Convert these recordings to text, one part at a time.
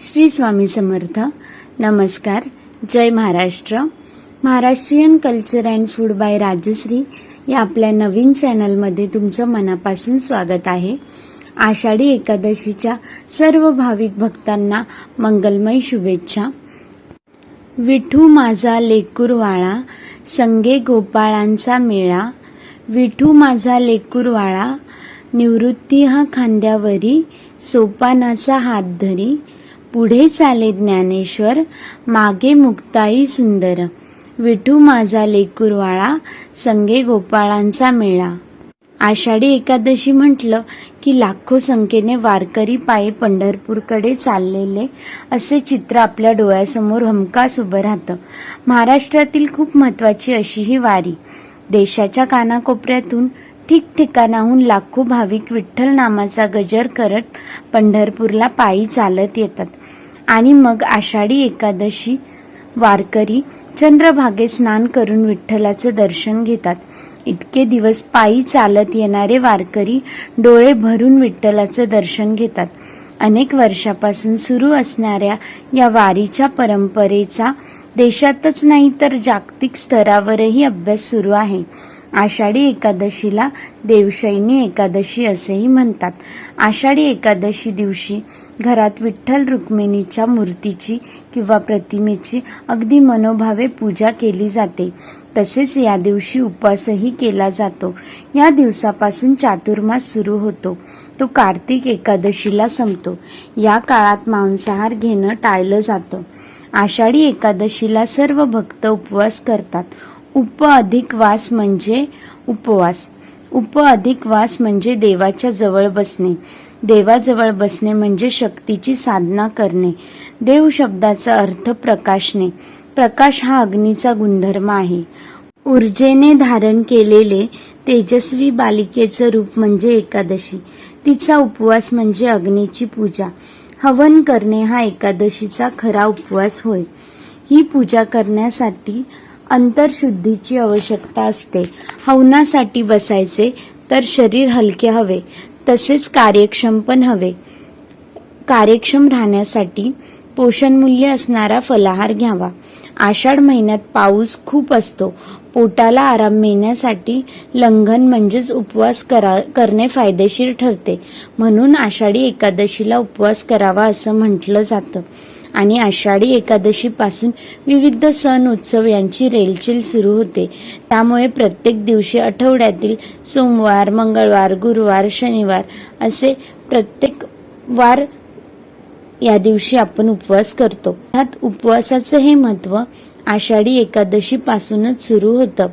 श्री स्वामी समर्थ. नमस्कार. जय Maharashtra. Maharashtrian culture and food by Rajshri या आपल्या नवीन चॅनलमध्ये तुमचं मनापासून स्वागत आहे. आषाढी एकादशीच्या सर्व भाविक भक्तांना मंगलमय शुभेच्छा. विठू माझा लेकुरवाळा संगे गोपाळांचा मेळा. विठू माझा लेकुरवाळा निवृत्ती हा खांद्यावरी सोपानाचा हात धरी. पुढे चाले ज्ञानेश्वर मागे मुक्ताई सुंदर. विठू माझा लेकुरवाळा संगे गोपाळांचा मेळा. आषाढी एकादशी म्हटलं की लाखो संख्येने वारकरी पायी पंढरपूरकडे चाललेले असे चित्र आपल्या डोळ्यासमोर हमखास उभं राहतं. महाराष्ट्रातील खूप महत्वाची अशी ही वारी. देशाच्या कानाकोपऱ्यातून ठिकठिकाणाहून लाखो भाविक विठ्ठल नामाचा गजर करत पंढरपूरला पायी चालत येतात. आणि मग आषाढी एकादशी वारकरी चंद्रभागे स्नान करून विठ्ठलाचं दर्शन घेतात. इतके दिवस पायी चालत येणारे वारकरी डोळे भरून विठ्ठलाचं दर्शन घेतात. अनेक वर्षापासून सुरू असणाऱ्या या वारीच्या परंपरेचा देशातच नाही तर जागतिक स्तरावरही अभ्यास सुरू आहे. आषाढी एकादशीला देवशैनी एकादशी असेही म्हणतात. आषाढी एकादशी दिवशी घरात विठ्ठल रुक्मिणीच्या मूर्तीची किंवा प्रतिमेची अगदी मनोभावे पूजा केली जाते. तसेच या दिवशी उपवासही केला जातो. या दिवसापासून चातुर्मास सुरू होतो. तो कार्तिक एकादशीला संपतो. या काळात मांसाहार घेणं टाळलं जातं. आषाढी एकादशीला सर्व भक्त उपवास करतात. उप अधिक वास म्हणजे उपवास. उप अधिक वास म्हणजे देवाच्या जवळ बसणे. देवाजवळ बसणे म्हणजे शक्तीची साधना करणे. देव शब्दाचा अर्थ प्रकाशने प्रकाश हा अग्नीचा गुणधर्म आहे. ऊर्जेने धारण केलेले तेजस्वी बालिकेचं रूप म्हणजे एकादशी. तिचा उपवास म्हणजे अग्नीची पूजा. हवन करणे हा एकादशीचा खरा उपवास होय. ही पूजा करण्यासाठी अंतरशुद्धीची आवश्यकता असते. हवनासाठी बसायचे तर शरीर हलके हवे तसेच कार्यक्षम पण हवे. कार्यक्षम राहण्यासाठी पोषणमूल्य असणारा फलाहार घ्यावा. आषाढ महिन्यात पाऊस खूप असतो. पोटाला आराम मिळण्यासाठी लंघन म्हणजेच उपवास करा करणे फायदेशीर ठरते. म्हणून आषाढी एकादशीला उपवास करावा असं म्हटलं जातं. आणि आषाढी एकादशीपासून विविध सण उत्सव यांची रेलचेल सुरू होते. त्यामुळे प्रत्येक दिवशी आठवड्यातील सोमवार मंगळवार गुरुवार शनिवार असे प्रत्येक वार या दिवशी आपण उपवास करतो. त्यात उपवासाचं हे महत्त्व आषाढी एकादशीपासूनच सुरू होतं.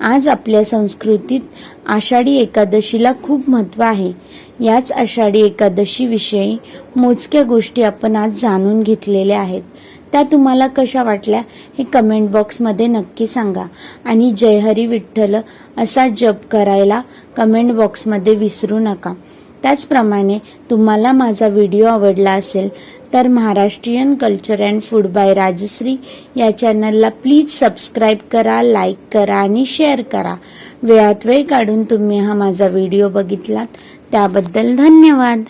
आज आपल्या संस्कृतीत आषाढी एकादशीला खूप महत्त्व आहे. याच आषाढी एकादशीविषयी मोजक्या गोष्टी आपण आज जाणून घेतलेल्या आहेत. त्या तुम्हाला कशा वाटल्या हे कमेंट बॉक्समध्ये नक्की सांगा. आणि जय हरी विठ्ठल असा जप करायला कमेंट बॉक्समध्ये विसरू नका. त्याचप्रमाणे तुम्हाला माझा व्हिडिओ आवडला असेल तर Maharashtrian culture and food by Rajshri या चॅनलला प्लीज सबस्क्राईब करा लाईक करा आणि शेअर करा. वेळात वेळ काढून तुम्ही हा माझा व्हिडिओ बघितलात. त्याबद्दल धन्यवाद.